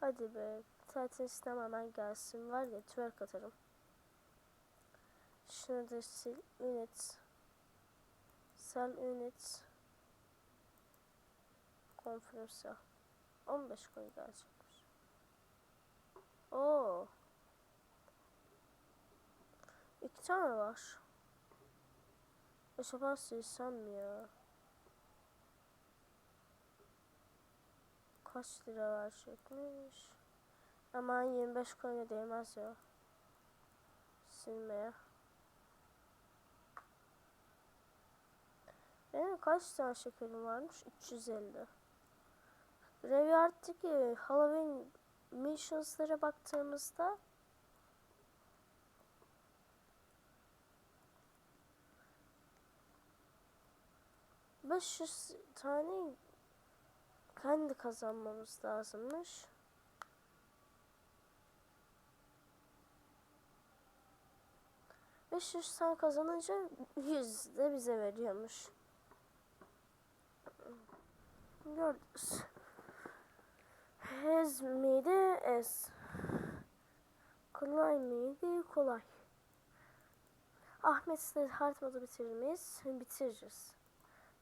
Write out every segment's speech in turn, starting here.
Hadi be. Zaten sistem hemen gelsin. Var ya twerk atarım. Şunu da sil. Unit. Sel unit. Konferansa. 15 koyu gelecekmiş. Oo. İki tane var. Acaba silsem ya? Kaç lira verecekmiş? Aman 25 koyuna değmez ya. Silmeye. Benim kaç tane şekerim varmış? 350. Graveyard'daki Halloween missions'lara baktığımızda beş yüz tane kendi kazanmamız lazımmış. Beş yüz tane kazanınca yüz de bize veriyormuş. Gördünüz. Hez miydi? Ez. Kolay mıydı? Kolay. Ahmet size hard modu bitirir miyiz? Bitiririz.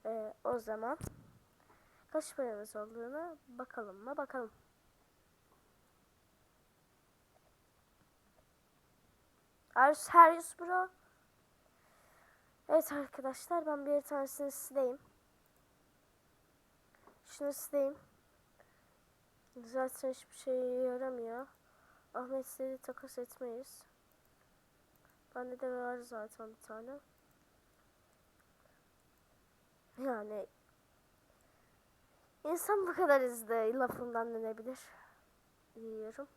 Ee, o zaman kaç paramız olduğunu bakalım mı? Bakalım. Arius, Arius bro. Evet arkadaşlar ben bir tanesini sileyim. Şunu sileyim. Zaten hiçbir şey yaramıyor. Ahmet istedi takas etmeyiz. Bende de var zaten bir tane. Yani insan bu kadar izle lafından dönebilir diyorum.